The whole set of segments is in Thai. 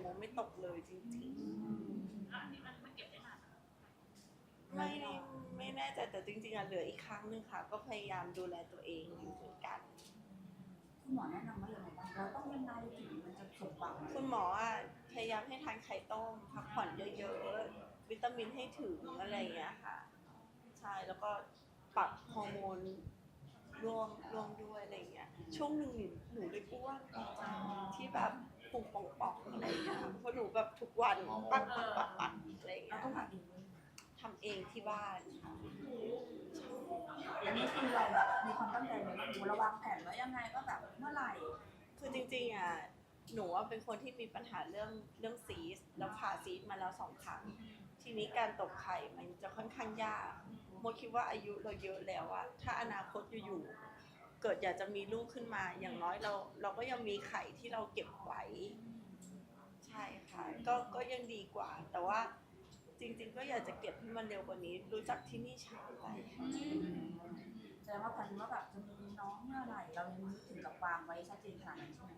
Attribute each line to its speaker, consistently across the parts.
Speaker 1: โมไม่ตกเลยจริง
Speaker 2: แล้วอันนี้มันมันเก็บได้นานไหม
Speaker 1: ๆ ไม่ไม่แน่ใจแต่จริงๆอะเหลืออีกครั้งหนึ่งค่ะ ก็พยายามดูแลตัวเองอยู่เหมือนกัน
Speaker 3: คุณหมอแนะนำว่าอยังไงบ้างเราต้องยังไงถึงมันจะสมหวัง
Speaker 1: คุณหมออะพยายามให้ทานไข่ต้มพักผ่อนเยอะๆ วิตามินให้ถึงอะไรอย่างเงี้ยค่ะ ใช่แล้วก็ปรับฮอร์โมนร่วมร่วมด้วยอะไรอย่างเงี้ยช่วงหนึ่งหนูหนูเลยอ้วนที่แบบ พุงป่องๆอะไรอย่างเงี้ยค่ะเพราะหนูแบบทุกวันปักปักปักปักอะไรอย่าง
Speaker 3: เรา
Speaker 1: เงี้ย
Speaker 3: ต้องหาเองด้วย
Speaker 1: ทำเองที่บ้านค่ะ
Speaker 3: อันนี้คือเราแบบมีความตั้งใจไหมว่าโหเราวางแผนไว้ยังไงก็แบบเมื่อไหร่
Speaker 1: คือจริงๆอะหนูเป็นคนที่มีปัญหาเรื่องเรื่องซีสแล้วผ่าซีสมาแล้วสองครั้ง ทีนี้การตกไข่มันจะค่อนข้างยากโมคิดว่าอายุเราเยอะแล้วอะถ้าอนาคตอยู่ๆ เกิดอยากจะมีลูกขึ้นมา อย่างน้อยเรา เราก็ยังมีไข่ที่เราเก็บไว้ ใช่ค่ะ ก็ก็ยังดีกว่า แต่ว่าจริง ๆ ก็อยากจะเก็บให้มันเร็วกว่านี้ รู้จักที่นี่ช้าไป
Speaker 3: แสดงว่าแผนว่าแบบจะมีน้องเมื่อไหร่ เรายังนึกถึงกับวางไว้ชัดเจนขนาดนั้นใช่ไหม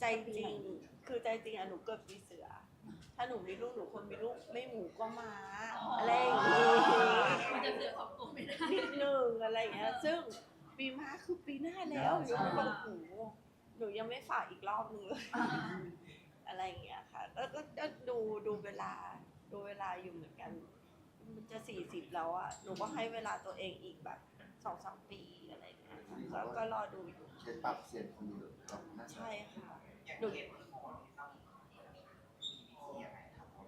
Speaker 1: ใจจริง คือใจจริงอะหนูเกิดปีเสือ ถ้าหนูมีลูกหนูควรมีลูกไม่หมูก็ม้าอะไรอย่างงี้
Speaker 2: มันจะเสือสองตัวไม่ได้
Speaker 1: นิดนึงอะไรอย่างเงี้ย ซึ่ง ปีม้าคือปีหน้าแล้วหนูบอกโอ้โหหนูยังไม่ฝากอีกรอบนึงเลย อะไรอย่างเงี้ยค่ะ แล้วก็ก็ดูดูเวลาดูเวลาอยู่เหมือนกัน มันจะสี่สิบแล้วอะหนูก็ให้เวลาตัวเองอีกแบบสองสามปีอะไรอย่างเงี้ยค่ะก็ก็รอดูอยู่
Speaker 4: เคล็ดลับเสียงคนอยู่กับหน้า
Speaker 1: ใช่ค่ะ
Speaker 5: อย่าง
Speaker 1: หนู
Speaker 5: เรียนโมนี่ต้องมีวิธียังไงครับผม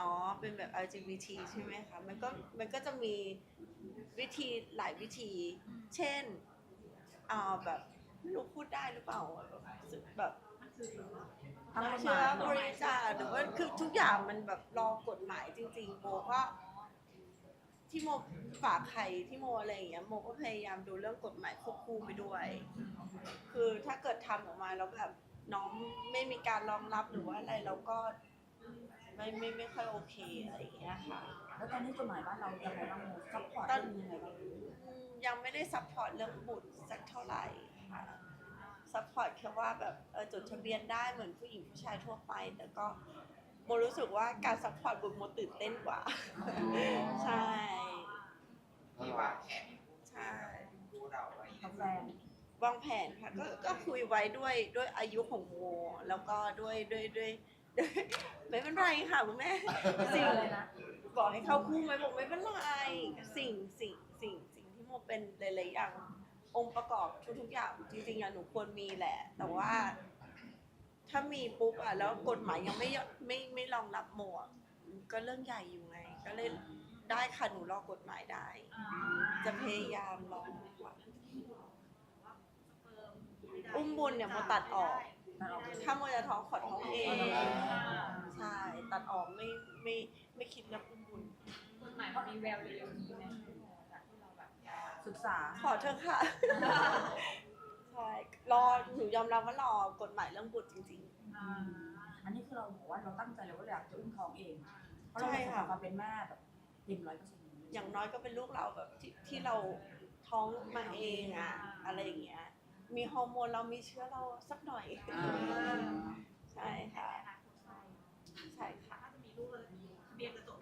Speaker 1: อ๋อ เป็นแบบ LGBT ใช่ไหมคะ มันก็ มันก็จะมีวิธีหลายวิธี เช่นอ่าแบบไม่รู้พูดได้หรือเปล่า แบบ
Speaker 3: ทำ
Speaker 1: เชื้อบริจาคหรือว่าคือทุกอย่างมันแบบรอกฎหมายจริง ๆ โมก็ที่โมฝากใครที่โมอะไรอย่างเงี้ยโมก็พยายามดูเรื่องกฎหมายควบคู่ไปด้วย คือถ้าเกิดทำออกมาแล้วแบบน้องไม่มีการรองรับหรือว่าอะไรเราก็ ไม่ไม่ไม่ค่อยโอเคอะไรอย่างเงี้ยค่ะ
Speaker 3: แล้วตอนนี้กฎหมายบ้านเรายังไงบ้างโมซัพพอร์ตเรื่องนี้ยังไงบ้าง
Speaker 1: อืมยังไม่ได้ซัพพอร์ตเรื่องบุตรสักเท่าไหร่ค่ะซัพพอร์ตแค่ว่าแบบเออจดทะเบียนได้เหมือนผู้หญิงผู้ชายทั่วไป แต่ก็โมรู้สึกว่าการซัพพอร์ตบุตรโมตื่นเต้นกว่า ใช่
Speaker 5: มีวางแผน
Speaker 1: ใช่
Speaker 5: คู่เราไว้
Speaker 3: กับแฟน
Speaker 1: วางแผนค่ะก็ก็คุยไว้ด้วยด้วยอายุของโมแล้วก็ด้วยด้วยด้วยด้วย ไม่เป็นไรค่ะคุณแม่สิ่ง
Speaker 3: อะไรนะ
Speaker 1: บอกให้เข้าคู่ไหมบอกไม่เป็นไรสิ่งสิ่งสิ่งสิ่งที่โมเป็นหลายๆอย่างองค์ประกอบทุกๆอย่างจริงๆอะหนูควรมีแหละ แต่ว่า ถ้ามีปุ๊บอะแล้วกฎหมายยังไม่ไม่ไม่รองรับโมอะก็เรื่องใหญ่อยู่ไง ก็เลยได้ค่ะหนูรอกฎหมายได้ จะพยายามรอค่ะอุ้มบุญเนี่ยโมตัดออก
Speaker 3: นั่นออกเลย
Speaker 1: ถ้าโมจะท้องขอท้องเองใช่ตัดออกไม่ไม่ไม่คิดเรื่องอุ้มบุญ
Speaker 2: กฎหมายมันมีแววเร็วๆนี้ไหมจากที่เราแบบ
Speaker 3: ศึกษา
Speaker 1: ขอเถอะค่ะใช่รอหนูยอมรับว่ารอกฎหมายเรื่องบุตรจริง
Speaker 3: อันนี้คือเราบอกว่าเราตั้งใจเลยว่าเราอยากจะอุ้มท้องเองเพราะเรา
Speaker 1: ใช่
Speaker 3: อยาก
Speaker 1: ค่ะ
Speaker 3: จะมาเป็นแม่แบบเต็มร้อยเปอร์เซ็นต์
Speaker 1: ๆอย่างน้อยก็เป็นลูกเราแบบที่ที่เราท้องมาเองอะอะไรอย่างเงี้ย มีฮอร์โมนเรามีเชื้อเราสักหน่อยใช่ค่ะ ใช่ค่ะ
Speaker 2: ถ้าจะมีลูกเลยทะเบียนจะจบ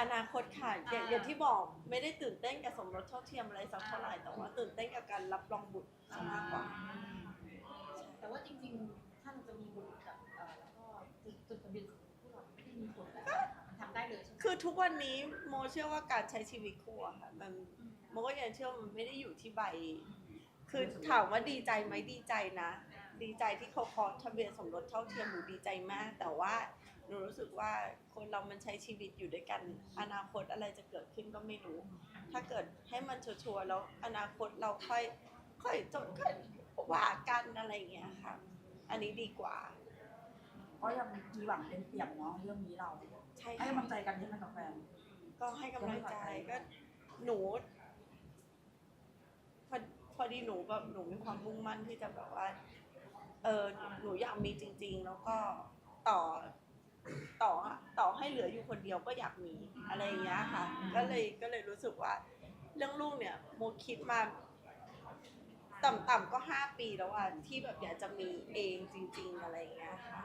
Speaker 1: อนาคตค่ะอย่างอย่างที่บอกไม่ได้ตื่นเต้นกับสมรสเท่าเทียมอะไรสักเท่าไหร่แต่ว่าตื่นเต้นกับการรับรองบุตรซะมากกว่า
Speaker 2: แต่ว่าจริงๆ ถ้าเราจะมีบุตรกับเอ่อแล้วก็จดจดทะเบียนสมรสคู่เราไม่ได้มีผลอะไรมันทำได้เลยใช่ไหม
Speaker 1: คือทุกวันนี้โมเชื่อว่าการใช้ชีวิตคู่อะค่ะมันโมก็ยังเชื่อว่ามันไม่ได้อยู่ที่ใบ คือถามว่าดีใจไหมดีใจนะ ดีใจที่เขาเคาะทะเบียนสมรสเท่าเทียมหนูดีใจมาก แต่ว่าหนูรู้สึกว่าคนเรามันใช้ชีวิตอยู่ด้วยกัน อนาคตอะไรจะเกิดขึ้นก็ไม่รู้ ถ้าเกิดให้มันชัวร์ๆแล้วอนาคตเราค่อยค่อยจดค่อยว่ากันอะไรอย่างเงี้ยค่ะ อันนี้ดีกว่า
Speaker 3: เพราะยังมีหวังเป็นเปี่ยมเนาะเรื่องนี้เรา
Speaker 1: ใช่
Speaker 3: ให้
Speaker 1: ค่ะ
Speaker 3: กำลังใจกันใช่ไหมกับแฟน
Speaker 1: ก็ให้กำลังใจก็หนูพ พอดีหนูแบบหนูมีความมุ่งมั่นที่จะแบบว่า เออหนูอยากมีจริง ๆ แล้วก็ต่อต่อต่อให้เหลืออยู่คนเดียวก็อยากมีอะไรอย่างเงี้ยค่ะ ก็เลยก็เลยรู้สึกว่า เรื่องลูกเนี่ยโมคิดมาต่ำๆก็ห้าปีแล้วอะที่แบบอยากจะมีเองจริง ๆ อะไรอย่างเงี้ยค่ะ